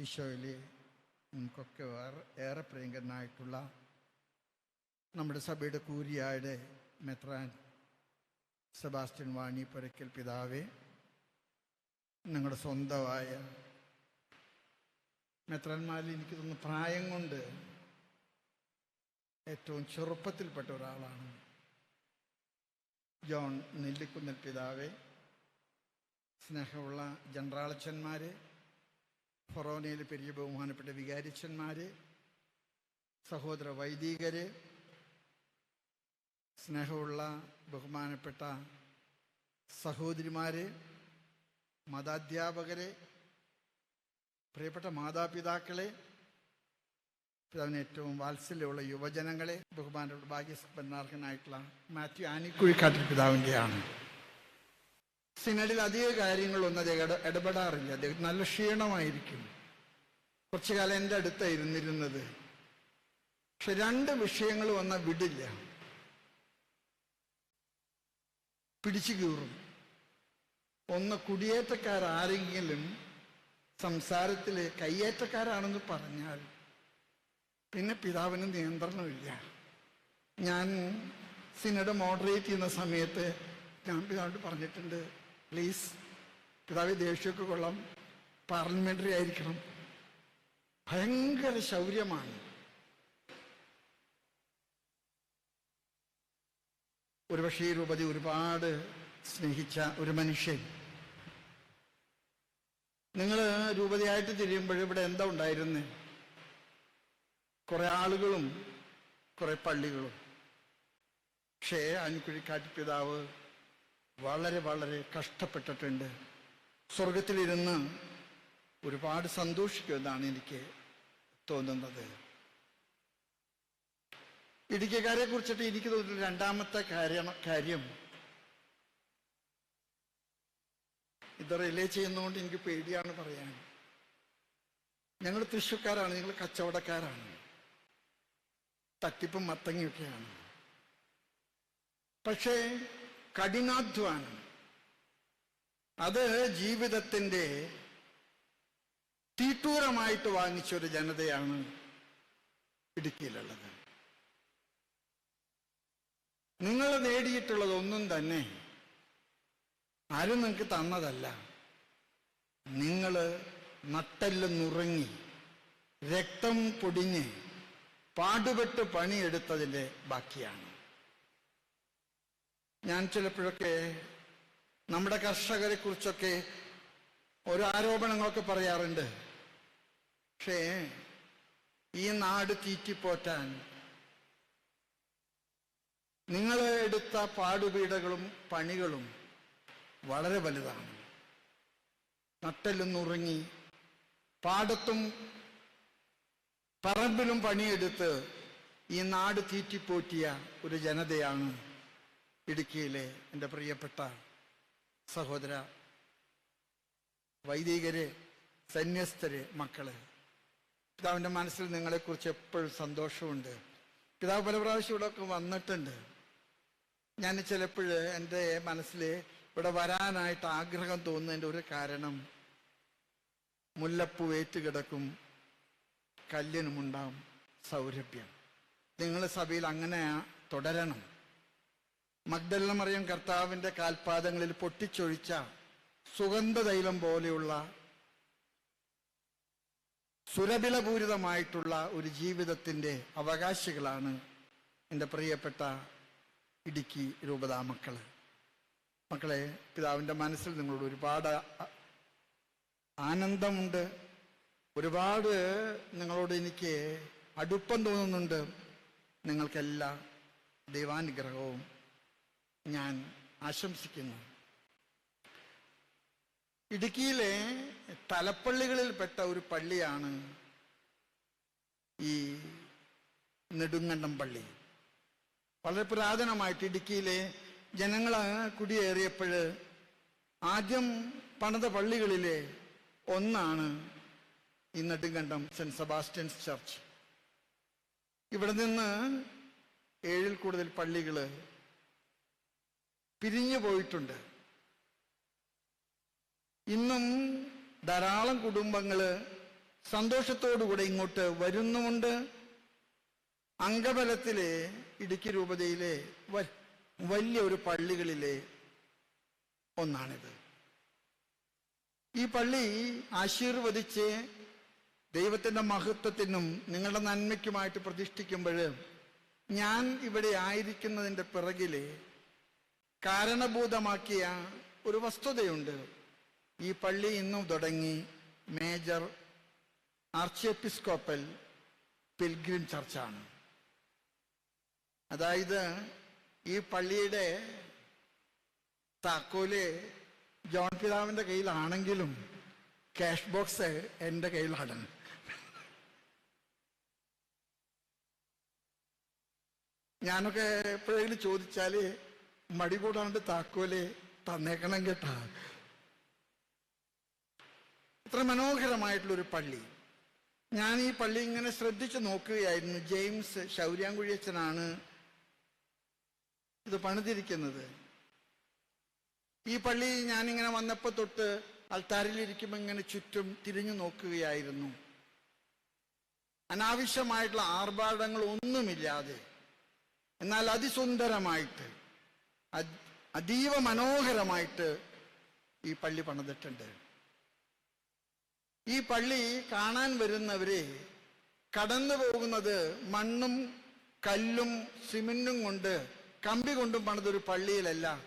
ഈശോയിൽ നമുക്കൊക്കെ ഏറെ പ്രിയങ്കരനായിട്ടുള്ള നമ്മുടെ സഭയുടെ കൂരിയായുടെ മെത്രാൻ സെബാസ്റ്റ്യൻ വാണി പുരയ്ക്കൽ പിതാവേ നിങ്ങളുടെ സ്വന്തമായ മെത്രാന്മാരിൽ എനിക്ക് തോന്നുന്നു പ്രായം കൊണ്ട് ഏറ്റവും ചെറുപ്പത്തിൽപ്പെട്ട ഒരാളാണ് ജോൺ നെല്ലിക്കുന്നൽ പിതാവെ. സ്നേഹമുള്ള ജനറാളച്ചന്മാർ ഫൊറോനയിൽ പെരിയ ബഹുമാനപ്പെട്ട വികാരിച്ചന്മാർ സഹോദര വൈദികര് സ്നേഹമുള്ള ബഹുമാനപ്പെട്ട സഹോദരിമാര് മതാധ്യാപകരെ പ്രിയപ്പെട്ട മാതാപിതാക്കളെ പിതാവിന് ഏറ്റവും വാത്സല്യമുള്ള യുവജനങ്ങളെ ബഹുമാനപ്പെട്ട ഭാഗ്യസമ്പന്നാർഹനായിട്ടുള്ള മാത്യു ആനിക്കുഴിക്കാട്ടിൽ പിതാവിന്റെയാണ്. സിനഡിൽ അധിക കാര്യങ്ങളൊന്നും അദ്ദേഹം ഇട ഇടപെടാറില്ല. അദ്ദേഹം നല്ല ക്ഷീണമായിരിക്കും. കുറച്ചു കാലം എന്റെ അടുത്തായിരുന്നിരുന്നത് പക്ഷെ രണ്ട് വിഷയങ്ങൾ വന്നാൽ വിടില്ല. പിടിച്ചു കീറും. ഒന്ന് കുടിയേറ്റക്കാരാരെങ്കിലും സംസാരത്തിൽ കയ്യേറ്റക്കാരാണെന്ന് പറഞ്ഞാൽ പിന്നെ പിതാവിന് നിയന്ത്രണമില്ല. ഞാൻ സിനഡ് മോഡറേറ്റ് ചെയ്യുന്ന സമയത്ത് ഞാൻ പിതാവിനോട് പറഞ്ഞിട്ടുണ്ട് പ്ലീസ് പിതാവ് ദേഷ്യമൊക്കെ കൊള്ളാം. പാർലമെന്ററി ആയിരിക്കണം. ഭയങ്കര ശൗര്യമാണ്. ഒരുപക്ഷെ ഈ രൂപതി ഒരുപാട് സ്നേഹിച്ച ഒരു മനുഷ്യൻ. നിങ്ങൾ രൂപതയായിട്ട് തിരിയുമ്പോൾ ഇവിടെ എന്താ ഉണ്ടായിരുന്നേ? കുറെ ആളുകളും കുറെ പള്ളികളും. പക്ഷേ അനുക്കുഴിക്കാറ്റ് പിതാവ് വളരെ വളരെ കഷ്ടപ്പെട്ടിട്ടുണ്ട്. സ്വർഗത്തിലിരുന്ന് ഒരുപാട് സന്തോഷിക്കുമെന്നാണ് എനിക്ക് തോന്നുന്നത്. ഇടുക്കിക്കാരെ കുറിച്ചിട്ട് എനിക്ക് തോന്നുന്നു രണ്ടാമത്തെ കാര്യം കാര്യം ഇത് റിലേ ചെയ്യുന്നതുകൊണ്ട് എനിക്ക് പേടിയാണ് പറയാൻ. ഞങ്ങൾ തൃശ്ശൂക്കാരാണ് ഞങ്ങൾ കച്ചവടക്കാരാണ്. തട്ടിപ്പും മത്തങ്ങയൊക്കെയാണ്. പക്ഷേ കഠിനാധ്വാനം. അത് ജീവിതത്തിന്റെ തീട്ടൂരമായിട്ട് വാങ്ങിച്ചൊരു ജനതയാണ് ഇടുക്കിയിലുള്ളത്. നിങ്ങൾ നേടിയിട്ടുള്ളതൊന്നും തന്നെ ആരും നിങ്ങൾക്ക് തന്നതല്ല. നിങ്ങൾ നട്ടെല്ല് നുറങ്ങി രക്തം പൊടിഞ്ഞ് പാടുപെട്ട് പണിയെടുത്തതിന്റെ ബാക്കിയാണ്. ഞാൻ ചിലപ്പോഴൊക്കെ നമ്മുടെ കർഷകരെ കുറിച്ചൊക്കെ ഒരു ആരോപണങ്ങളൊക്കെ പറയാറുണ്ട്. പക്ഷേ ഈ നാട് തീറ്റിപ്പോറ്റാൻ നിങ്ങൾ എടുത്ത പാടുപീടകളും പണികളും വളരെ വലുതാണ്. നട്ടെല്ലുന്നുറങ്ങി പാടത്തും പറമ്പിലും പണിയെടുത്ത് ഈ നാട് തീറ്റിപ്പോറ്റിയ ഒരു ജനതയാണ് ഇടുക്കിയിലെ എന്റെ പ്രിയപ്പെട്ട സഹോദര വൈദികരെ സന്യസ്തര് മക്കൾ പിതാവിന്റെ മനസ്സിൽ നിങ്ങളെക്കുറിച്ച് എപ്പോഴും സന്തോഷമുണ്ട്. പിതാവ് പല പ്രാവശ്യം ഇവിടെയൊക്കെ വന്നിട്ടുണ്ട്. ഞാൻ ചിലപ്പോൾ എന്റെ മനസ്സിൽ ഇവിടെ വരാനായിട്ട് ആഗ്രഹം തോന്നുന്നതിന്റെ ഒരു കാരണം മുല്ലപ്പൂ ഏറ്റുകിടക്കും കല്ലിനുമുണ്ടാവും സൗരഭ്യം. നിങ്ങൾ സഭയിൽ അങ്ങനെ തുടരണം. മഗ്ദല്ല മറിയം കർത്താവിന്റെ കാൽപാദങ്ങളിൽ പൊട്ടിച്ചൊഴിച്ച സുഗന്ധതൈലം പോലെയുള്ള സുരബിലപൂരിതമായിട്ടുള്ള ഒരു ജീവിതത്തിന്റെ അവകാശികളാണ് എന്റെ പ്രിയപ്പെട്ട ഇടുക്കി രൂപതാ മക്കൾ മക്കളെ പിതാവിന്റെ മനസ്സിൽ നിങ്ങളോട് ഒരുപാട് ആനന്ദമുണ്ട്. ഒരുപാട് നിങ്ങളോട് എനിക്ക് അടുപ്പം തോന്നുന്നുണ്ട്. നിങ്ങൾക്കെല്ലാ ദൈവാനുഗ്രഹവും ഞാൻ ആശംസിക്കുന്നു. ഇടുക്കിയിലെ തലപ്പള്ളികളിൽപ്പെട്ട ഒരു പള്ളിയാണ് ഈ നെടുങ്കണ്ടം പള്ളി. വളരെ പുരാതനമായിട്ട് ഇടുക്കിയിലെ ജനങ്ങൾ കുടിയേറിയപ്പോൾ ആദ്യം പണിത പള്ളികളിലെ ഒന്നാണ് ഈ നെടുങ്കണ്ടം സെന്റ് സെബാസ്റ്റ്യൻസ് ചർച്ച്. ഇവിടെ നിന്ന് ഏഴിൽ കൂടുതൽ പള്ളികൾ പിരിഞ്ഞു പോയിട്ടുണ്ട്. ഇന്നും ധാരാളം കുടുംബങ്ങൾ സന്തോഷത്തോടുകൂടെ ഇങ്ങോട്ട് വരുന്നുമുണ്ട്. അങ്കബലത്തിലെ ഇടുക്കി രൂപതയിലെ വലിയ ഒരു പള്ളികളിലെ ഒന്നാണിത്. ഈ പള്ളി ആശീർവദിച്ച് ദൈവത്തിന്റെ മഹത്വത്തിനും നിങ്ങളുടെ നന്മയ്ക്കുമായിട്ട് പ്രതിഷ്ഠിക്കുമ്പോൾ ഞാൻ ഇവിടെ ആയിരിക്കുന്നതിന്റെ പിറകിൽ കാരണഭൂതമാക്കിയ ഒരു വസ്തുതയുണ്ട്. ഈ പള്ളി ഇന്നും തുടങ്ങി മേജർ ആർച്ച് എപ്പിസ്കോപ്പൽ പിൽഗ്രിം ചർച്ചാണ്. അതായത് ഈ പള്ളിയുടെ താക്കോൽ ജോൺ പിതാവിന്റെ കയ്യിലാണെങ്കിലും ക്യാഷ് ബോക്സ് എന്റെ കയ്യിലാണ്. ഞാനൊക്കെ എപ്പോഴെങ്കിലും ചോദിച്ചാൽ മടി കൂടാണ്ട് താക്കോലെ തന്നേക്കണം കേട്ടാ. ഇത്ര മനോഹരമായിട്ടുള്ളൊരു പള്ളി. ഞാൻ ഈ പള്ളി ഇങ്ങനെ ശ്രദ്ധിച്ചു നോക്കുകയായിരുന്നു. ജെയിംസ് ശൗര്യാങ്കുഴി അച്ഛനാണ് ഇത് പണിതിരിക്കുന്നത്. ഈ പള്ളി ഞാനിങ്ങനെ വന്നപ്പോൾ തൊട്ട് അൾത്താരിലിരിക്കുമ്പോൾ ഇങ്ങനെ ചുറ്റും തിരിഞ്ഞു നോക്കുകയായിരുന്നു. അനാവശ്യമായിട്ടുള്ള ആർഭാടങ്ങൾ ഒന്നുമില്ലാതെ എന്നാൽ അതിസുന്ദരമായിട്ട് അതീവ മനോഹരമായിട്ട് ഈ പള്ളി പണിതിട്ടുണ്ട്. ഈ പള്ളി കാണാൻ വരുന്നവരെ കടന്നു പോകുന്നത് മണ്ണും കല്ലും സിമെന്റും കൊണ്ട് കമ്പി കൊണ്ടും പണിതൊരു പള്ളിയിലല്ല.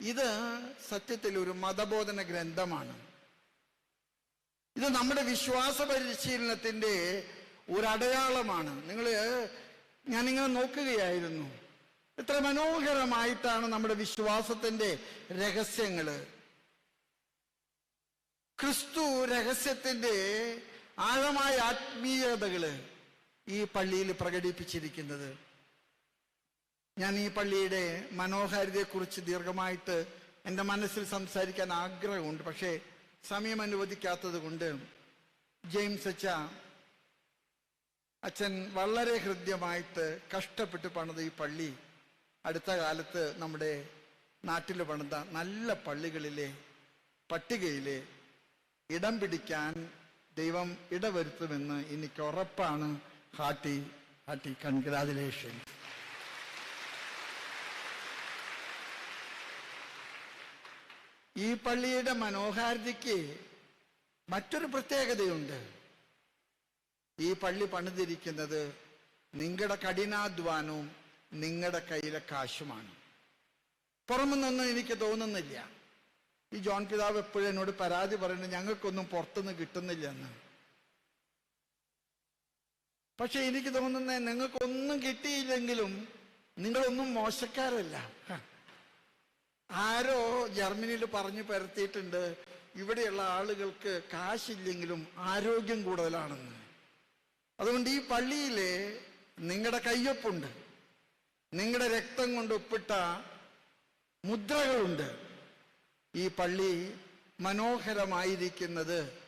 ഇത് സത്യത്തിൽ ഒരു മതബോധന ഗ്രന്ഥമാണ്. ഇത് നമ്മുടെ വിശ്വാസ പരിശീലനത്തിന്റെ ഒരു അടയാളമാണ് നിങ്ങൾ ഞാനിങ്ങനെ നോക്കുകയായിരുന്നു. എത്ര മനോഹരമായിട്ടാണ് നമ്മുടെ വിശ്വാസത്തിന്റെ രഹസ്യങ്ങൾ ക്രിസ്തു രഹസ്യത്തിന്റെ ആഴമായ ആത്മീയതകൾ ഈ പള്ളിയിൽ പ്രകടിപ്പിച്ചിരിക്കുന്നത്. ഞാൻ ഈ പള്ളിയുടെ മനോഹാരിതയെക്കുറിച്ച് ദീർഘമായിട്ട് എന്റെ മനസ്സിൽ സംസാരിക്കാൻ ആഗ്രഹമുണ്ട്. പക്ഷേ സമയം അനുവദിക്കാത്തത് കൊണ്ട് ജെയിംസ് അച്ഛ അച്ഛൻ വളരെ ഹൃദ്യമായിട്ട് കഷ്ടപ്പെട്ട് പണിത് ഈ പള്ളി അടുത്ത കാലത്ത് നമ്മുടെ നാട്ടിൽ പണിത നല്ല പള്ളികളിലെ പട്ടികയിലെ ഇടം പിടിക്കാൻ ദൈവം ഇടവരുത്തുമെന്ന് എനിക്ക് ഉറപ്പാണ് ഹാട്ടി ഹാട്ടി കൺഗ്രാജുലേഷൻ. ഈ പള്ളിയുടെ മനോഹാരിതയ്ക്ക് മറ്റൊരു പ്രത്യേകതയുണ്ട്. ഈ പള്ളി പണിതിരിക്കുന്നത് നിങ്ങളുടെ കഠിനാധ്വാനവും നിങ്ങളുടെ കയ്യിലെ കാശുമാണ്. പുറമെന്നൊന്നും എനിക്ക് തോന്നുന്നില്ല. ഈ ജോൺ പിതാവ് എപ്പോഴും എന്നോട് പരാതി പറയുന്നത് ഞങ്ങൾക്കൊന്നും പുറത്തുനിന്ന് കിട്ടുന്നില്ല എന്ന് പക്ഷെ എനിക്ക് തോന്നുന്നത് നിങ്ങൾക്കൊന്നും കിട്ടിയില്ലെങ്കിലും നിങ്ങളൊന്നും മോശക്കാരല്ല. ആരോ ജർമ്മനിയിൽ പറഞ്ഞു പരത്തിയിട്ടുണ്ട് ഇവിടെയുള്ള ആളുകൾക്ക് കാശില്ലെങ്കിലും ആരോഗ്യം കൂടുതലാണെന്ന്. അതുകൊണ്ട് ഈ പള്ളിയിലെ നിങ്ങളുടെ കയ്യൊപ്പുണ്ട്. നിങ്ങളുടെ രക്തം കൊണ്ട് ഒപ്പിട്ട മുദ്രകളുണ്ട്. ഈ പള്ളി മനോഹരമായിരിക്കുന്നത്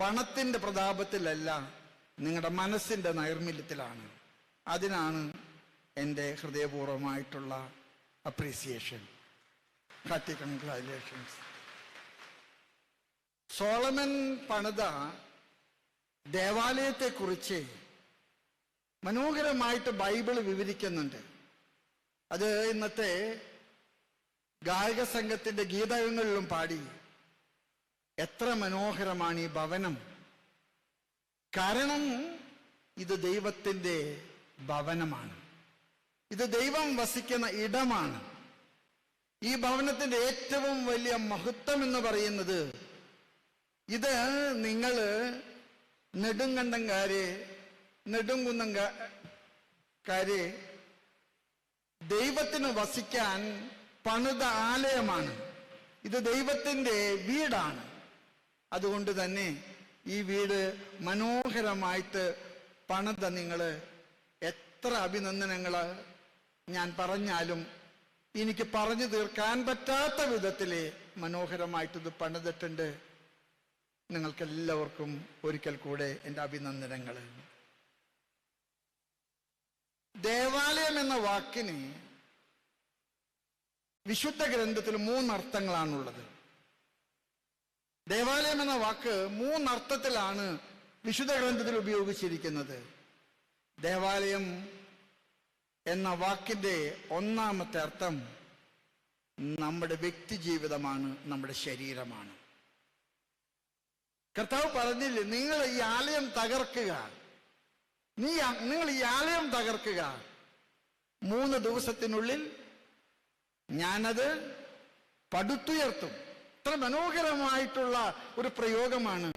പണത്തിന്റെ പ്രതാപത്തിലല്ല നിങ്ങളുടെ മനസ്സിന്റെ നൈർമല്യത്തിലാണ്. അതിനാണ് എന്റെ ഹൃദയപൂർവമായിട്ടുള്ള അപ്രീസിയേഷൻ ഹാറ്റി കൺഗ്രാജുലേഷൻസ് സോളമൻ പണിത ദേവാലയത്തെക്കുറിച്ച് മനോഹരമായിട്ട് ബൈബിൾ വിവരിക്കുന്നുണ്ട്. അത് ഇന്നത്തെ ഗായക സംഘത്തിന്റെ ഗീതകങ്ങളിലും പാടി എത്ര മനോഹരമാണ് ഈ ഭവനം. കാരണം ഇത് ദൈവത്തിന്റെ ഭവനമാണ്. ഇത് ദൈവം വസിക്കുന്ന ഇടമാണ്. ഈ ഭവനത്തിന്റെ ഏറ്റവും വലിയ മഹത്വം എന്ന് പറയുന്നത് ഇത് നിങ്ങൾ നെടുങ്കണ്ടംകാരെ നെടുങ്കുന്നംകാരെ ദൈവത്തിന് വസിക്കാൻ പണിത ആലയമാണ്. ഇത് ദൈവത്തിന്റെ വീടാണ്. അതുകൊണ്ട് തന്നെ ഈ വീട് മനോഹരമായിട്ട് പണിത നിങ്ങൾ എത്ര അഭിനന്ദനങ്ങൾ ഞാൻ പറഞ്ഞാലും എനിക്ക് പറഞ്ഞു തീർക്കാൻ പറ്റാത്ത വിധത്തിൽ മനോഹരമായിട്ടിത് പണിതിട്ടുണ്ട്. നിങ്ങൾക്കെല്ലാവർക്കും ഒരിക്കൽ കൂടെ എന്റെ അഭിനന്ദനങ്ങൾ ദേവാലയം എന്ന വാക്കിന് വിശുദ്ധ ഗ്രന്ഥത്തിൽ മൂന്നർത്ഥങ്ങളാണുള്ളത്. ദേവാലയം എന്ന വാക്ക് മൂന്നർത്ഥത്തിലാണ് വിശുദ്ധ ഗ്രന്ഥത്തിൽ ഉപയോഗിച്ചിരിക്കുന്നത്. ദേവാലയം എന്ന വാക്കിന്റെ ഒന്നാമത്തെ അർത്ഥം നമ്മുടെ വ്യക്തി ജീവിതമാണ് നമ്മുടെ ശരീരമാണ്. കർത്താവ് പറഞ്ഞില്ലേ നിങ്ങൾ ഈ ആലയം തകർക്കുക. നീ നിങ്ങൾ ഈ ആലയം തകർക്കുക. മൂന്ന് ദിവസത്തിനുള്ളിൽ ഞാനത് പടുത്തുയർത്തും. ഇത്ര മനോഹരമായിട്ടുള്ള ഒരു പ്രയോഗമാണ്.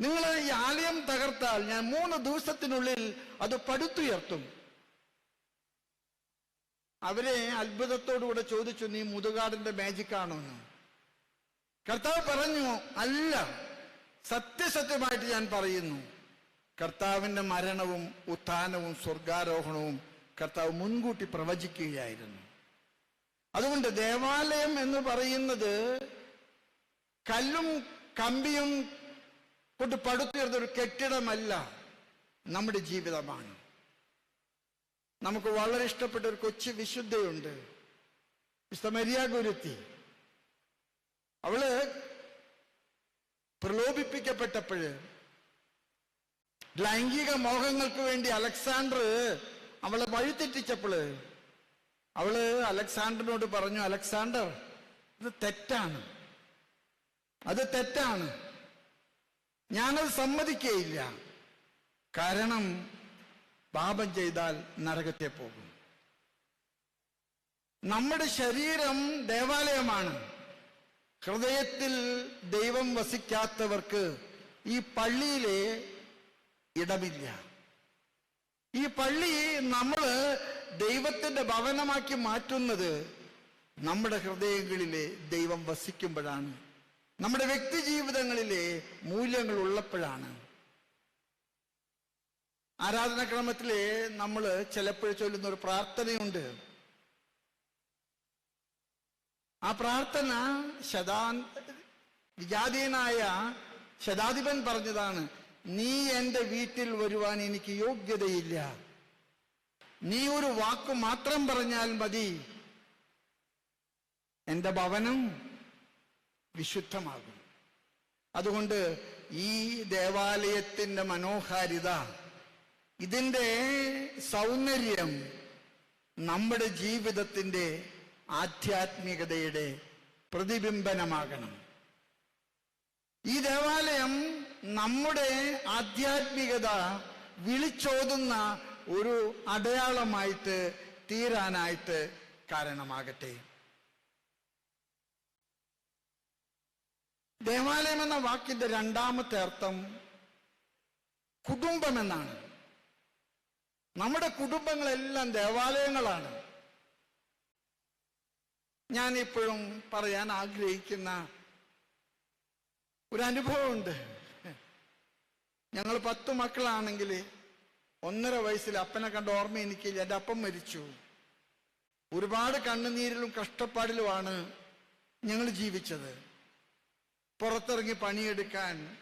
നിങ്ങൾ ഈ ആലയം തകർത്താൽ ഞാൻ മൂന്ന് ദിവസത്തിനുള്ളിൽ അത് പടുത്തുയർത്തും. അവരെ അത്ഭുതത്തോടുകൂടെ ചോദിച്ചു നീ മുതുകാടിന്റെ മാജിക് ആണോ എന്ന് കർത്താവ് പറഞ്ഞു അല്ല. സത്യസത്യമായിട്ട് ഞാൻ പറയുന്നു. കർത്താവിന്റെ മരണവും ഉത്ഥാനവും സ്വർഗാരോഹണവും കർത്താവ് മുൻകൂട്ടി പ്രവചിക്കുകയായിരുന്നു. അതുകൊണ്ട് ദേവാലയം എന്ന് പറയുന്നത് കല്ലും കമ്പിയും കൊണ്ട് പടുത്തുയർന്ന ഒരു കെട്ടിടമല്ല നമ്മുടെ ജീവിതമാണ്. നമുക്ക് വളരെ ഇഷ്ടപ്പെട്ട ഒരു കൊച്ചു വിശുദ്ധയുണ്ട് വിശുദ്ധ മരിയ ഗുരുത്തി. അവൾ പ്രലോഭിപ്പിക്കപ്പെട്ടപ്പോഴ് ലൈംഗിക മോഹങ്ങൾക്ക് വേണ്ടി അലക്സാണ്ടർ അവളെ വഴിതെറ്റിച്ചപ്പോൾ അവൾ അലക്സാണ്ടറിനോട് പറഞ്ഞു അലക്സാണ്ടർ ഇത് തെറ്റാണ്. അത് തെറ്റാണ്. ഞാനത് സമ്മതിക്കുകയില്ല കാരണം പാപം ചെയ്താൽ നരകത്തെ പോകും. നമ്മുടെ ശരീരം ദേവാലയമാണ്. ഹൃദയത്തിൽ ദൈവം വസിക്കാത്തവർക്ക് ഈ പള്ളിയിലെ ഇടമില്ല. ഈ പള്ളി നമ്മൾ ദൈവത്തിന്റെ ഭവനമാക്കി മാറ്റുന്നത് നമ്മുടെ ഹൃദയങ്ങളിലെ ദൈവം വസിക്കുമ്പോഴാണ്. നമ്മുടെ വ്യക്തി ജീവിതങ്ങളിലെ മൂല്യങ്ങൾ ഉള്ളപ്പോഴാണ്. ആരാധനാക്രമത്തിലെ നമ്മൾ ചിലപ്പോൾ ചൊല്ലുന്ന ഒരു പ്രാർത്ഥനയുണ്ട്. ആ പ്രാർത്ഥന ശതാ വിജാതീയനായ ശതാധിപൻ പറഞ്ഞതാണ്. നീ എന്റെ വീട്ടിൽ വരുവാൻ എനിക്ക് യോഗ്യതയില്ല. നീ ഒരു വാക്ക് മാത്രം പറഞ്ഞാൽ മതി. എന്റെ ഭവനം വിശുദ്ധമാകും. അതുകൊണ്ട് ഈ ദേവാലയത്തിന്റെ മനോഹാരിത ഇതിന്റെ സൗന്ദര്യം നമ്മുടെ ജീവിതത്തിന്റെ ആധ്യാത്മികതയുടെ പ്രതിബിംബനമാകണം. ഈ ദേവാലയം നമ്മുടെ ആധ്യാത്മികത വിളിച്ചോതുന്ന ഒരു അടയാളമായിട്ട് തീരാനായിട്ട് കാരണമാകട്ടെ. ദേവാലയം എന്ന വാക്കിന്റെ രണ്ടാമത്തെ അർത്ഥം കുടുംബം എന്നാണ് നമ്മുടെ കുടുംബങ്ങളെല്ലാം ദേവാലയങ്ങളാണ്. ഞാൻ ഇപ്പോഴും പറയാൻ ആഗ്രഹിക്കുന്ന ഒരു അനുഭവമുണ്ട്. ഞങ്ങൾ പത്ത് മക്കളാണെങ്കിൽ ഒന്നര വയസ്സിൽ അപ്പനെ കണ്ട ഓർമ്മ എനിക്കില്ല എന്റെ അപ്പം മരിച്ചു. ഒരുപാട് കണ്ണുനീരിലും കഷ്ടപ്പാടിലുമാണ് ഞങ്ങൾ ജീവിച്ചത്. പുറത്തിറങ്ങി പണിയെടുക്കാൻ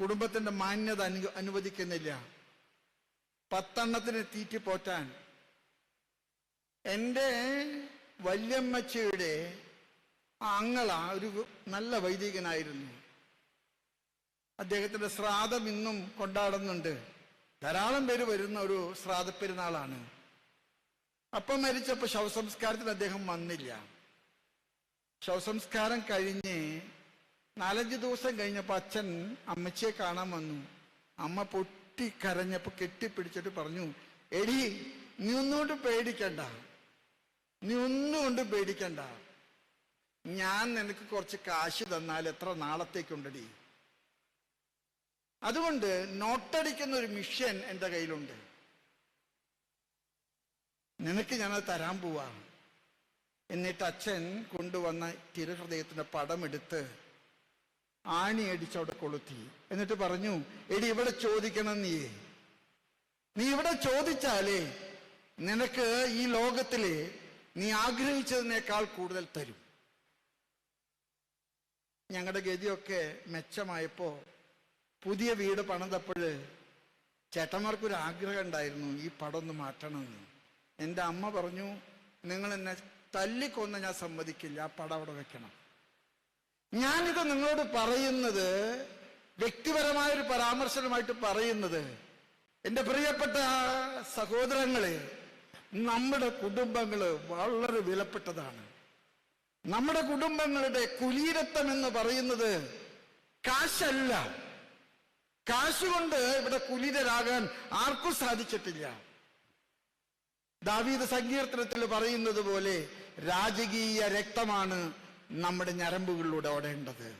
കുടുംബത്തിന്റെ മാന്യത അനു അനുവദിക്കുന്നില്ല. പത്തെണ്ണത്തിന് തീറ്റി പോറ്റാൻ. എന്റെ വല്യമ്മച്ചയുടെ അങ്ങള ഒരു നല്ല വൈദികനായിരുന്നു. അദ്ദേഹത്തിന്റെ ശ്രാദ്ധം ഇന്നും കൊണ്ടാടുന്നുണ്ട്. ധാരാളം പേര് വരുന്ന ഒരു ശ്രാദ്ധ പെരുന്നാളാണ് അപ്പം മരിച്ചപ്പോൾ ശവസംസ്കാരത്തിന് അദ്ദേഹം വന്നില്ല. ശവസംസ്കാരം കഴിഞ്ഞ് നാലഞ്ച് ദിവസം കഴിഞ്ഞപ്പോൾ അച്ഛൻ അമ്മച്ചിയെ കാണാൻ വന്നു. അമ്മ പൊട്ടി കരഞ്ഞപ്പോൾ കെട്ടിപ്പിടിച്ചിട്ട് പറഞ്ഞു എടി നീ ഒന്നുകൊണ്ട് പേടിക്കണ്ട. നീ ഒന്നുകൊണ്ട് പേടിക്കണ്ട. ഞാൻ നിനക്ക് കുറച്ച് കാശ് തന്നാൽ എത്ര നാളത്തേക്കുണ്ടടി? അതുകൊണ്ട് നോട്ടടിക്കുന്ന ഒരു മിഷൻ എന്റെ കയ്യിലുണ്ട്. നിനക്ക് ഞാനത് തരാൻ പോവാ എന്നിട്ട് അച്ഛൻ കൊണ്ടുവന്ന തിരുഹൃദയത്തിന്റെ പടമെടുത്ത് ആണി അടിച്ചവിടെ കൊളുത്തി. എന്നിട്ട് പറഞ്ഞു എടി ഇവിടെ ചോദിക്കണം നീ. നീ ഇവിടെ ചോദിച്ചാലേ നിനക്ക് ഈ ലോകത്തിലെ നീ ആഗ്രഹിച്ചതിനേക്കാൾ കൂടുതൽ തരും. ഞങ്ങളുടെ ഗതിയൊക്കെ മെച്ചമായപ്പോ പുതിയ വീട് പണിതപ്പോൾ ചേട്ടന്മാർക്കൊരു ആഗ്രഹം ഉണ്ടായിരുന്നു ഈ പടം ഒന്ന് മാറ്റണമെന്ന്. എന്റെ അമ്മ പറഞ്ഞു നിങ്ങൾ എന്നെ തല്ലിക്കൊന്ന് ഞാൻ സമ്മതിക്കില്ല ആ പടം അവിടെ വെക്കണം. ഞാനിത് നിങ്ങളോട് പറയുന്നത് വ്യക്തിപരമായ ഒരു പരാമർശനമായിട്ട് പറയുന്നത് എന്റെ പ്രിയപ്പെട്ട സഹോദരങ്ങളെ നമ്മുടെ കുടുംബങ്ങൾ വളരെ വിലപ്പെട്ടതാണ്. നമ്മുടെ കുടുംബങ്ങളുടെ കുലീരത്വം എന്ന് പറയുന്നത് കാശല്ല. കാശുകൊണ്ട് ഇവിടെ കുലിതരാകാൻ ആർക്കും സാധിച്ചിട്ടില്ല. ദാവീദ് സങ്കീർത്തനത്തിൽ പറയുന്നത് പോലെ രാജകീയ രക്തമാണ് നമ്മുടെ ഞരമ്പുകളിലൂടെ ഓടേണ്ടത്.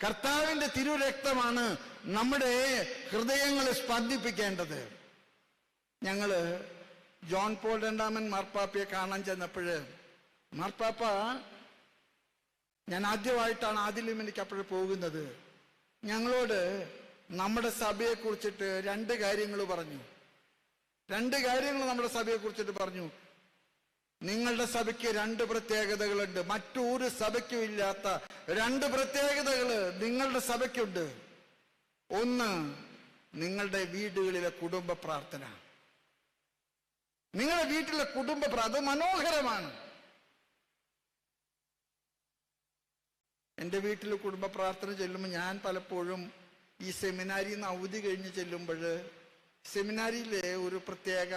കർത്താവിന്റെ തിരുരക്തമാണ് നമ്മുടെ ഹൃദയങ്ങളെ സ്പന്ദിപ്പിക്കേണ്ടത്. ഞങ്ങൾ ജോൺ പോൾ രണ്ടാമൻ മാർപ്പാപ്പയെ കാണാൻ ചെന്നപ്പോഴ് മാർപ്പാപ്പ ഞാൻ ആദ്യമായിട്ടാണ് ആദ്യം എനിക്ക് അപ്പോൾ പോകുന്നത്. ഞങ്ങളോട് നമ്മുടെ സഭയെ കുറിച്ചിട്ട് രണ്ട് കാര്യങ്ങൾ പറഞ്ഞു. രണ്ട് കാര്യങ്ങൾ നമ്മുടെ സഭയെ കുറിച്ചിട്ട് പറഞ്ഞു. നിങ്ങളുടെ സഭയ്ക്ക് രണ്ട് പ്രത്യേകതകളുണ്ട്. മറ്റൊരു സഭയ്ക്കും ഇല്ലാത്ത രണ്ട് പ്രത്യേകതകൾ നിങ്ങളുടെ സഭയ്ക്കുണ്ട്. ഒന്ന് നിങ്ങളുടെ വീടുകളിലെ കുടുംബ പ്രാർത്ഥന. നിങ്ങളുടെ വീട്ടിലെ കുടുംബ പ്രാർത്ഥന മനോഹരമാണ്. എന്റെ വീട്ടിൽ കുടുംബ പ്രാർത്ഥന ചെല്ലുമ്പോൾ ഞാൻ പലപ്പോഴും ഈ സെമിനാരിൽ നിന്ന് അവധി കഴിഞ്ഞ് ചെല്ലുമ്പോൾ സെമിനാരിയിലെ ഒരു പ്രത്യേക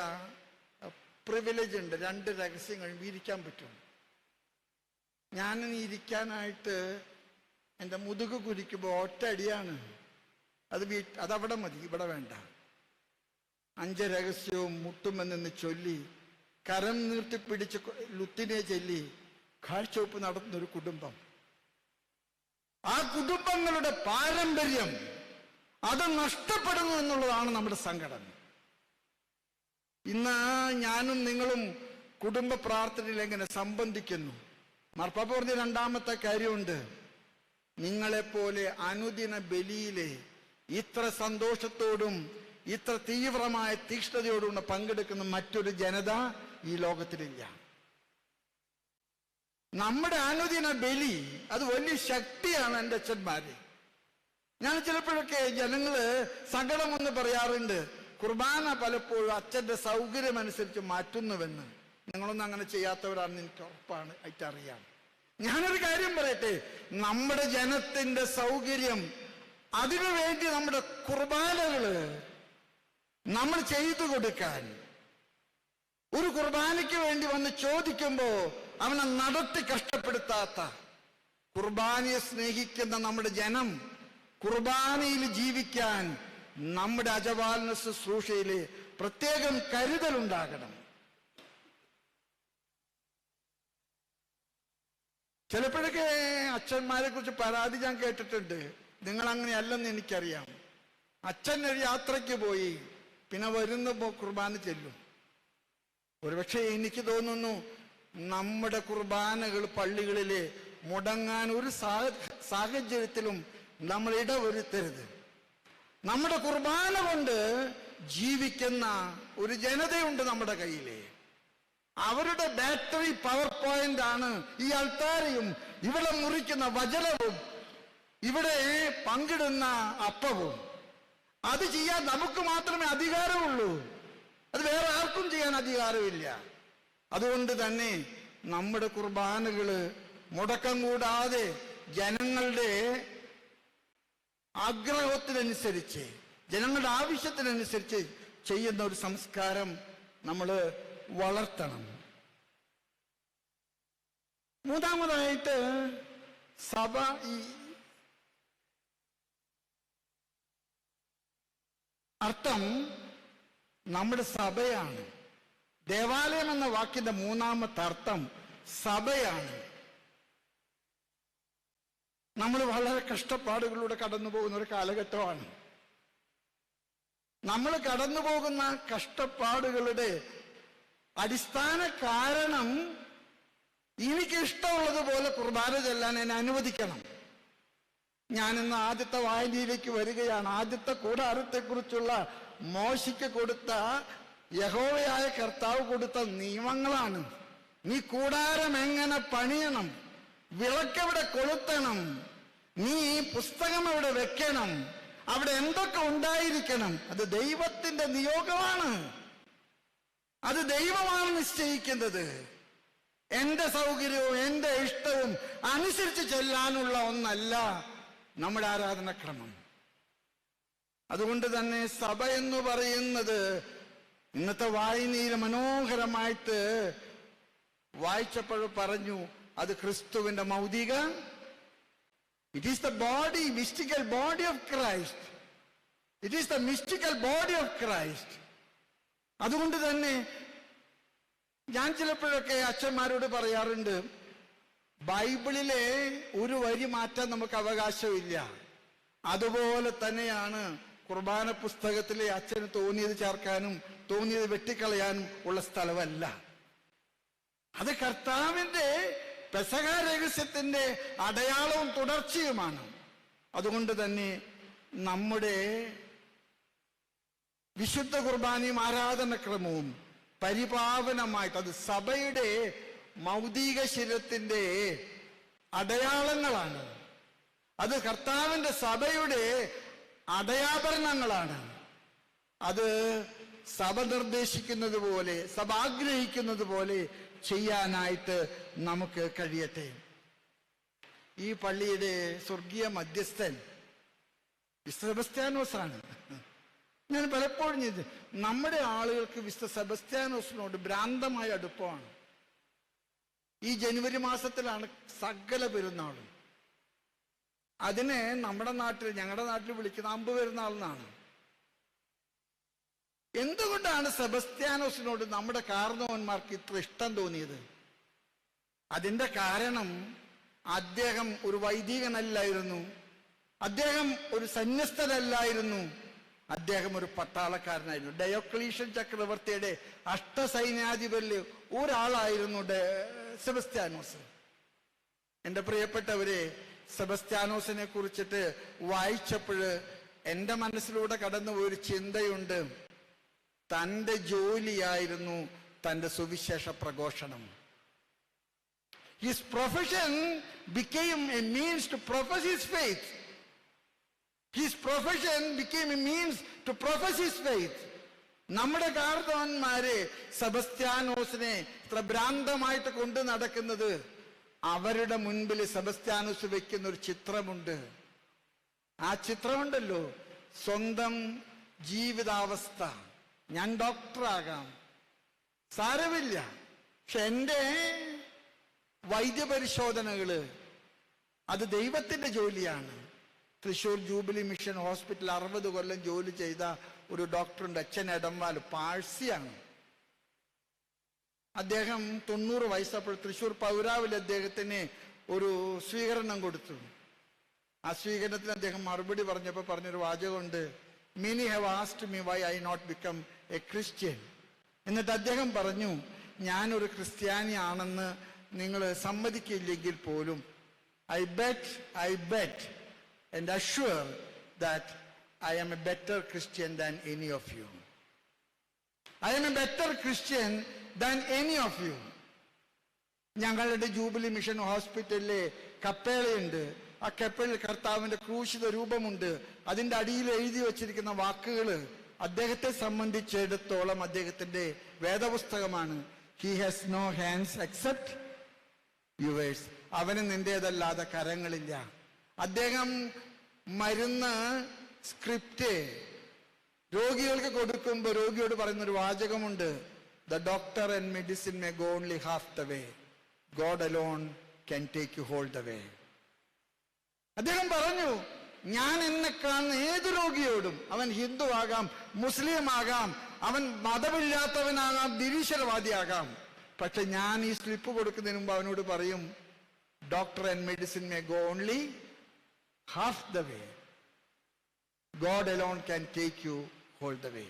പ്രിവിലേജ് ഉണ്ട്. രണ്ട് രഹസ്യങ്ങൾ ഇരിക്കാൻ പറ്റും. ഞാൻ ഇരിക്കാനായിട്ട് എന്റെ മുതുക് കുരിക്കുമ്പോൾ ഒറ്റ അടിയാണ്. അത് വീ അതവിടെ മതി ഇവിടെ വേണ്ട. അഞ്ച് രഹസ്യവും മുട്ടുമെന്ന് ചൊല്ലി കരം നീർത്തി പിടിച്ച് ലുത്തിനെ ചൊല്ലി കാഴ്ചവെപ്പ് നടത്തുന്ന ഒരു കുടുംബം. ആ കുടുംബങ്ങളുടെ പാരമ്പര്യം അത് നഷ്ടപ്പെടുന്നു എന്നുള്ളതാണ് നമ്മുടെ സങ്കടം ഇന്ന് ഞാനും നിങ്ങളും കുടുംബ പ്രാർത്ഥനയിൽ എങ്ങനെ സംബന്ധിക്കുന്നു? മർപ്പാപ്പ പറഞ്ഞ രണ്ടാമത്തെ കാര്യമുണ്ട്. നിങ്ങളെപ്പോലെ അനുദിന ബലിയിലെ ഇത്ര സന്തോഷത്തോടും ഇത്ര തീവ്രമായ തീക്ഷ്ണതയോടും പങ്കെടുക്കുന്ന മറ്റൊരു ജനത ഈ ലോകത്തിലില്ല. നമ്മുടെ അനുദിന ബലി അത് വലിയ ശക്തിയാണ് എന്റെ അച്ഛന്മാര്. ഞാൻ ചിലപ്പോഴൊക്കെ ജനങ്ങൾ സങ്കടമെന്ന് പറയാറുണ്ട് കുർബാന പലപ്പോഴും അച്ഛന്റെ സൗകര്യം അനുസരിച്ച് മാറ്റുന്നുവെന്ന്. നിങ്ങളൊന്നും അങ്ങനെ ചെയ്യാത്തവരാണെന്ന് എനിക്ക് ഉറപ്പാണ് ആയിട്ടറിയാം. ഞാനൊരു കാര്യം പറയട്ടെ നമ്മുടെ ജനത്തിന്റെ സൗകര്യം അതിനു വേണ്ടി നമ്മുടെ കുർബാനകൾ നമ്മൾ ചെയ്തു കൊടുക്കാൻ. ഒരു കുർബാനയ്ക്ക് വേണ്ടി വന്ന് ചോദിക്കുമ്പോ അവനെ നടത്തി കഷ്ടപ്പെടുത്താത്ത കുർബാനയെ സ്നേഹിക്കുന്ന നമ്മുടെ ജനം കുർബാനയിൽ ജീവിക്കാൻ നമ്മുടെ അജപാലന ശുശ്രൂഷയിൽ പ്രത്യേകം കരുതലുണ്ടാകണം. ചിലപ്പോഴൊക്കെ അച്ഛന്മാരെ കുറിച്ച് പരാതി ഞാൻ കേട്ടിട്ടുണ്ട്. നിങ്ങൾ അങ്ങനെയല്ലെന്ന് എനിക്കറിയാം. അച്ഛൻ ഒരു യാത്രയ്ക്ക് പോയി പിന്നെ വരുന്ന കുർബാന ചെല്ലും. ഒരുപക്ഷെ എനിക്ക് തോന്നുന്നു നമ്മുടെ കുർബാനകൾ പള്ളികളിലെ മുടങ്ങാൻ ഒരു സാഹ- സാഹചര്യത്തിലും നമ്മൾ ഇടവരുത്തരുത് നമ്മുടെ കുർബാന കൊണ്ട് ജീവിക്കുന്ന ഒരു ജനതയുണ്ട് നമ്മുടെ കയ്യിലെ. അവരുടെ ബാറ്ററി പവർ പോയിന്റ് ആണ് ഈ അൾത്താരയും ഇവിടെ മുറിക്കുന്ന വചനവും ഇവിടെ പങ്കിടുന്ന അപ്പവും. അത് ചെയ്യാൻ നമുക്ക് മാത്രമേ അധികാരമുള്ളൂ. അത് വേറെ ആർക്കും ചെയ്യാൻ അധികാരമില്ല. അതുകൊണ്ട് തന്നെ നമ്മുടെ കുർബാനകൾ മുടക്കം കൂടാതെ ജനങ്ങളുടെ ആഗ്രഹത്തിനനുസരിച്ച് ജനങ്ങളുടെ ആവശ്യത്തിനനുസരിച്ച് ചെയ്യുന്ന ഒരു സംസ്കാരം നമ്മൾ വളർത്തണം. മൂന്നാമതായിട്ട് സഭ ഈ അർത്ഥം നമ്മുടെ സഭയാണ്. ദേവാലയം എന്ന വാക്കിന്റെ മൂന്നാമത്തെ അർത്ഥം സഭയാണ്. നമ്മൾ വളരെ കഷ്ടപ്പാടുകളിലൂടെ കടന്നു പോകുന്ന ഒരു കാലഘട്ടമാണ്. നമ്മൾ കടന്നു പോകുന്ന കഷ്ടപ്പാടുകളുടെ അടിസ്ഥാന കാരണം എനിക്ക് ഇഷ്ടമുള്ളതുപോലെ കുർബാന ചെല്ലാൻ എന്നെ അനുവദിക്കണം. ഞാൻ ഇന്ന് ആദ്യത്തെ വായനയിലേക്ക് വരികയാണ്. ആദ്യത്തെ കൂടാരത്തെക്കുറിച്ചുള്ള മോശിക്ക് കൊടുത്ത യഹോവയായ കർത്താവ് കൊടുത്ത നിയമങ്ങളാണ്. നീ കൂടാരം എങ്ങനെ പണിയണം? വിളക്കെവിടെ കൊളുത്തണം? നീ പുസ്തകം അവിടെ വെക്കണം. അവിടെ എന്തൊക്കെ ഉണ്ടായിരിക്കണം? അത് ദൈവത്തിന്റെ നിയോഗമാണ്. അത് ദൈവമാണ് നിശ്ചയിക്കുന്നത്. എന്റെ സൗകര്യവും എന്റെ ഇഷ്ടവും അനുസരിച്ച് ചെല്ലാനുള്ള ഒന്നല്ല നമ്മുടെ ആരാധനക്രമം. അതുകൊണ്ട് തന്നെ സഭ എന്ന് പറയുന്നത് ഇന്നത്തെ വായനയിൽ മനോഹരമായിട്ട് വായിച്ചപ്പോൾ പറഞ്ഞു അത് ക്രിസ്തുവിന്റെ മൗതിക it is the body mystical body of Christ it is the mystical body of Christ അതുകൊണ്ട് തന്നെ ഞാൻ ചിലപ്പോഴൊക്കെ അച്ഛന്മാരോട് പറയാറുണ്ട് ബൈബിളിലെ ഒരു വരി മാറ്റാൻ നമുക്ക് അവകാശമില്ല. അതുപോലെ തന്നെയാണ് കുർബാന പുസ്തകത്തിലെ അച്ഛന് തോന്നിയത് ചേർക്കാനും തോന്നിയത് വെട്ടിക്കളയാനും ഉള്ള സ്ഥലമല്ല. അത് കർത്താവിന്റെ പെസക രഹസ്യത്തിന്റെ അടയാളവും തുടർച്ചയുമാണ്. അതുകൊണ്ട് തന്നെ നമ്മുടെ വിശുദ്ധ കുർബാനയും ആരാധനക്രമവും പരിപാവനമായിട്ട് അത് സഭയുടെ മൗതിക ശരീരത്തിന്റെ അടയാളങ്ങളാണ്. അത് കർത്താവിന്റെ സഭയുടെ അടയാഭരണങ്ങളാണ്. അത് സഭ നിർദ്ദേശിക്കുന്നത് പോലെ സഭ ആഗ്രഹിക്കുന്നത് പോലെ ചെയ്യാനായിട്ട് നമുക്ക് കഴിയട്ടെ. ഈ പള്ളിയുടെ സ്വർഗീയ മധ്യസ്ഥൻ സെബസ്ത്യാനോസ് ആണ് ഞാൻ പലപ്പോഴും ചെയ്ത് നമ്മുടെ ആളുകൾക്ക് വിശുദ്ധ സെബസ്ത്യാനോസിനോട് ഭ്രാന്തമായ അടുപ്പമാണ്. ഈ ജനുവരി മാസത്തിലാണ് സകല പെരുന്നാളും. അതിനെ നമ്മുടെ നാട്ടിൽ ഞങ്ങളുടെ നാട്ടിൽ വിളിക്കുന്ന അമ്പ് പെരുന്നാൾ എന്നാണ്. എന്തുകൊണ്ടാണ് സെബസ്ത്യാനോസിനോട് നമ്മുടെ കാർന്നവന്മാർക്ക് ഇത്ര ഇഷ്ടം തോന്നിയത്? അതിന്റെ കാരണം അദ്ദേഹം ഒരു വൈദികനല്ലായിരുന്നു. അദ്ദേഹം ഒരു സന്യസ്തനല്ലായിരുന്നു. അദ്ദേഹം ഒരു പട്ടാളക്കാരനായിരുന്നു. ഡയോക്ലീഷ്യൻ ചക്രവർത്തിയുടെ അഷ്ടസൈന്യാധിപരിൽ ഒരാളായിരുന്നു സെബസ്ത്യാനോസ്. എന്റെ പ്രിയപ്പെട്ടവരെ സെബസ്ത്യാനോസിനെ കുറിച്ചിട്ട് വായിച്ചപ്പോൾ എന്റെ മനസ്സിലൂടെ കടന്നു ഒരു ചിന്തയുണ്ട്. തന്റെ ജോലിയായിരുന്നു തന്റെ സുവിശേഷ പ്രഘോഷണം. His profession became a means to profess his faith his profession became a means to profess his faith നമ്മുടെ കാർത്തവന്മാരെ സെബസ്ത്യാനോസിനെ ഭ്രാന്തമായിട്ട് കൊണ്ടു നടക്കുന്നത് അവരുടെ മുൻപിൽ സെബസ്ത്യാനോസ് വെക്കുന്ന ഒരു ചിത്രമുണ്ട്. ആ ചിത്രമുണ്ടല്ലോ സ്വന്തം ജീവിതാവസ്ഥ. ഞാൻ ഡോക്ടറാകാം. സാരമില്ല. പക്ഷെ എന്റെ വൈദ്യപരിശോധനകൾ അത് ദൈവത്തിന്റെ ജോലിയാണ്. തൃശൂർ ജൂബിലി മിഷൻ ഹോസ്പിറ്റൽ അറുപത് കൊല്ലം ജോലി ചെയ്ത ഒരു ഡോക്ടറുണ്ട് അച്ഛൻ ഇടംവാൽ പാഴ്സിയാണ്. അദ്ദേഹം തൊണ്ണൂറ് വയസ്സപ്പോൾ തൃശൂർ പൗരാവിൽ അദ്ദേഹത്തിന് ഒരു സ്വീകരണം കൊടുത്തു. ആ സ്വീകരണത്തിന് അദ്ദേഹം മറുപടി പറഞ്ഞപ്പോൾ പറഞ്ഞൊരു വാചകമുണ്ട് many have asked me why I not become a Christian. എന്നിട്ട് അദ്ദേഹം പറഞ്ഞു ഞാനൊരു ക്രിസ്ത്യാനിയാണെന്ന് നിങ്ങൾ സമ്മതിക്കില്ലെങ്കിൽ പോലും I bet I bet and assure that I am a better Christian than any of you I'm a better Christian than any of you ഞങ്ങളുടെ jubilee mission ഹോസ്പിറ്റലിലെ കപ്പേളയുണ്ട്. ആ കപ്പേളിൽ കർത്താവിന്റെ ക്രൂശിത രൂപമുണ്ട്. അതിന്റെ അടിയിൽ എഴുതി വച്ചിരിക്കുന്ന വാക്കുകൾ അദ്ദേഹത്തെ സംബന്ധിച്ചിടത്തോളം അദ്ദേഹത്തിന്റെ വേദപുസ്തകമാണ്. He has no hands except yours അവന് നിന്റേതല്ലാതെ കരങ്ങളില്ല. അദ്ദേഹം മരുന്ന് സ്ക്രിപ്റ്റ് രോഗികൾക്ക് കൊടുക്കുമ്പോൾ രോഗിയോട് പറയുന്ന ഒരു വാചകമുണ്ട്. The doctor and medicine may go only half the way God alone can take you whole the way അദ്ദേഹം പറഞ്ഞു ഞാൻ എന്നെ കാണുന്ന ഏത് രോഗിയോടും അവൻ ഹിന്ദു ആകാം മുസ്ലിം ആകാം അവൻ മതമില്ലാത്തവനാകാം നിരീശ്വരവാദിയാകാം. പക്ഷെ ഞാൻ ഈ സ്ലിപ്പ് കൊടുക്കുന്നതിന് മുമ്പ് അവനോട് പറയും doctor and medicine may go only half the way God alone can take you whole the way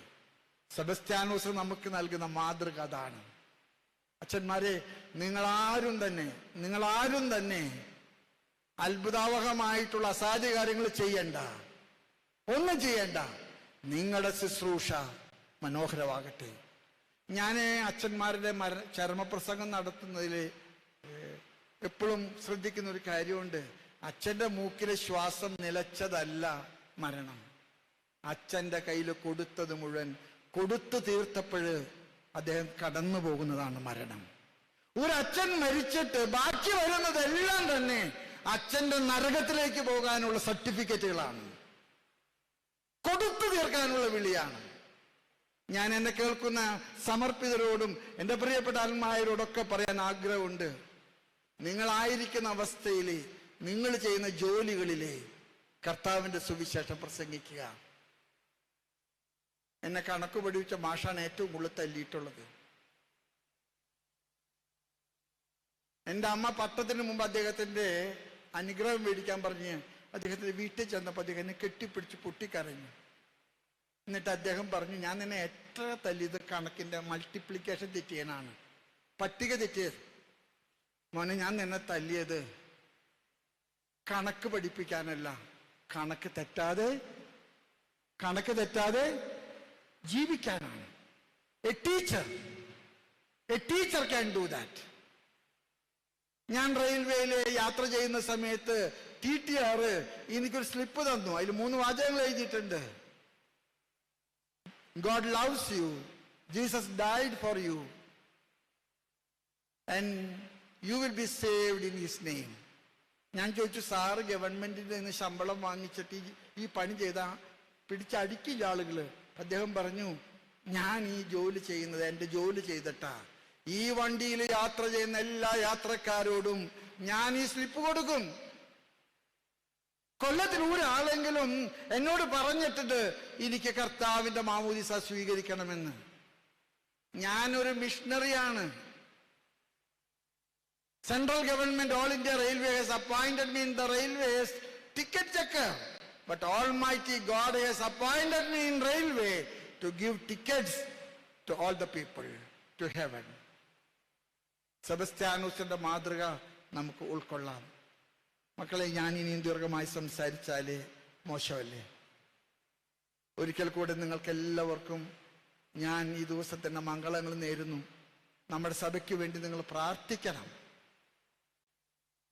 Sebastianos നമുക്ക് നൽകുന്ന മാതൃക അതാണ്. അച്ഛന്മാരെ നിങ്ങളാരും തന്നെ നിങ്ങളാരും തന്നെ അത്ഭുതാവഹമായിട്ടുള്ള അസാധ്യ കാര്യങ്ങൾ ചെയ്യണ്ട. ഒന്നും ചെയ്യണ്ട. നിങ്ങളുടെ ശുശ്രൂഷ മനോഹരമാകട്ടെ. ഞാൻ അച്ഛന്മാരുടെ മര ചർമ്മപ്രസംഗം നടത്തുന്നതിൽ എപ്പോഴും ശ്രദ്ധിക്കുന്ന ഒരു കാര്യമുണ്ട്. അച്ഛന്റെ മൂക്കിലെ ശ്വാസം നിലച്ചതല്ല മരണം. അച്ഛന്റെ കയ്യിൽ കൊടുത്തത് മുഴുവൻ കൊടുത്തു തീർത്തപ്പോഴ് അദ്ദേഹം കടന്നു പോകുന്നതാണ് മരണം. ഒരു അച്ഛൻ മരിച്ചിട്ട് ബാക്കി വരുന്നതെല്ലാം തന്നെ അച്ഛന്റെ നരകത്തിലേക്ക് പോകാനുള്ള സർട്ടിഫിക്കറ്റുകളാണ്. കൊടുത്തു തീർക്കാനുള്ള വിളിയാണ്. ഞാൻ എന്നെ കേൾക്കുന്ന സമർപ്പിതരോടും എന്റെ പ്രിയപ്പെട്ട ആത്മായരോടൊക്കെ പറയാൻ ആഗ്രഹമുണ്ട്. നിങ്ങളായിരിക്കുന്ന അവസ്ഥയിൽ നിങ്ങൾ ചെയ്യുന്ന ജോലികളിലെ കർത്താവിന്റെ സുവിശേഷം പ്രസംഗിക്കുക. എന്നെ കണക്ക് പഠിപ്പിച്ച മാഷാണ് ഏറ്റവും കൂടുതൽ തല്ലിയിട്ടുള്ളത്. എന്റെ അമ്മ പട്ടത്തിന് മുമ്പ് അദ്ദേഹത്തിന്റെ അനുഗ്രഹം മേടിക്കാൻ പറഞ്ഞ് അദ്ദേഹത്തിന്റെ വീട്ടിൽ ചെന്നപ്പോൾ അദ്ദേഹം എന്നെ കെട്ടിപ്പിടിച്ച് പൊട്ടിക്കരഞ്ഞു. എന്നിട്ട് അദ്ദേഹം പറഞ്ഞു ഞാൻ നിന്നെ എത്ര തല്ലിയത് കണക്കിന്റെ മൾട്ടിപ്ലിക്കേഷൻ തെറ്റിയനാണ്. പട്ടിക തെറ്റിയത് മോനെ ഞാൻ നിന്നെ തല്ലിയത് കണക്ക് പഠിപ്പിക്കാനല്ല. കണക്ക് തെറ്റാതെ കണക്ക് തെറ്റാതെ ജീവിക്കാനാണ്. A teacher a teacher can do that ഞാൻ റെയിൽവേയിൽ യാത്ര ചെയ്യുന്ന സമയത്ത് ടി ടി ആർ എനിക്കൊരു സ്ലിപ്പ് തന്നു. അതിൽ മൂന്ന് വാചകങ്ങൾ എഴുതിയിട്ടുണ്ട്. God loves you Jesus died for you and you will be saved in his name ഞാൻ ചോദിച്ചു സാറ് ഗവൺമെന്റിൽ നിന്ന് ശമ്പളം വാങ്ങിച്ചിട്ട് ഈ- പണി ചെയ്ത? പിടിച്ചടിക്കില്ല ആളുകൾ അദ്ദേഹം പറഞ്ഞു ഞാൻ ഈ ജോലി ചെയ്യുന്നത് എന്റെ ജോലി ചെയ്തിട്ടാ. ഈ വണ്ടിയിൽ യാത്ര ചെയ്യുന്ന എല്ലാ യാത്രക്കാരോടും ഞാൻ ഈ സ്ലിപ്പ് കൊടുക്കും. കൊല്ലത്തിൽ ഒരാളെങ്കിലും എന്നോട് പറഞ്ഞിട്ടുണ്ട് എനിക്ക് കർത്താവിന്റെ മാമൂദിസ സ്വീകരിക്കണമെന്ന്. ഞാനൊരു മിഷണറിയാണ്. Central government all India railways appointed me in the railways ticket checker but almighty God has appointed me in railway to give tickets to all the people to heaven സെബസ്ത്യാനൂസിന്റെ മാതൃക നമുക്ക് ഉൾക്കൊള്ളാം. മക്കളെ ഞാൻ ഇനിയും ദീർഘമായി സംസാരിച്ചാൽ മോശമല്ലേ? ഒരിക്കൽ കൂടെ നിങ്ങൾക്ക് എല്ലാവർക്കും ഞാൻ ഈ ദിവസത്തിന്റെ മംഗളങ്ങൾ നേരുന്നു. നമ്മുടെ സഭയ്ക്ക് വേണ്ടി നിങ്ങൾ പ്രാർത്ഥിക്കണം.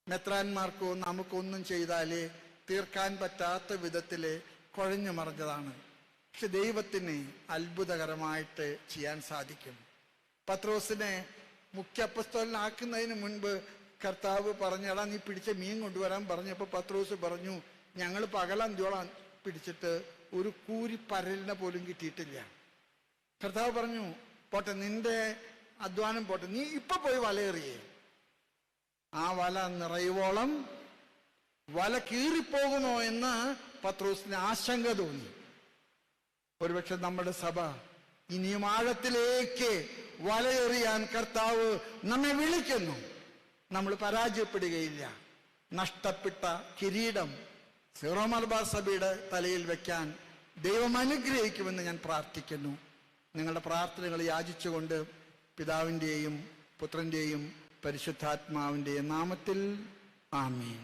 മെത്രാന്മാർക്കോ നമുക്കൊന്നും ചെയ്താലേ തീർക്കാൻ പറ്റാത്ത വിധത്തിൽ കുഴഞ്ഞു മറിഞ്ഞതാണ്. പക്ഷെ ദൈവത്തിന് അത്ഭുതകരമായിട്ട് ചെയ്യാൻ സാധിക്കും. പത്രോസിനെ മുഖ്യ അപ്പസ്തോലനാക്കുന്നതിന് മുൻപ് കർത്താവ് പറഞ്ഞടാ നീ പിടിച്ച മീൻ കൊണ്ടുവരാൻ പറഞ്ഞപ്പോൾ പത്രോസ് പറഞ്ഞു ഞങ്ങൾ പകലന്ത്യോളം പിടിച്ചിട്ട് ഒരു കൂരി പരലിനെ പോലും കിട്ടിയിട്ടില്ല. കർത്താവ് പറഞ്ഞു പോട്ടെ നിന്റെ അധ്വാനം പോട്ടെ നീ ഇപ്പൊ പോയി വലയെറിയേ ആ വല നിറയുവോളം വല കീറിപ്പോകുമോ എന്ന് പത്രോസിന് ആശങ്ക തോന്നി. ഒരുപക്ഷെ നമ്മുടെ സഭ ഇനിയും ആഴത്തിലേക്ക് വലയെറിയാൻ കർത്താവ് നമ്മെ വിളിക്കുന്നു. നമ്മൾ പരാജയപ്പെടുകയില്ല. നഷ്ടപ്പെട്ട കിരീടം സീറോ മലബാർ സഭയുടെ തലയിൽ വെക്കാൻ ദൈവം അനുഗ്രഹിക്കുമെന്ന് ഞാൻ പ്രാർത്ഥിക്കുന്നു. നിങ്ങളുടെ പ്രാർത്ഥനകൾ യാചിച്ചുകൊണ്ട് പിതാവിന്റെയും പുത്രന്റെയും പരിശുദ്ധാത്മാവിന്റെയും നാമത്തിൽ ആമീൻ.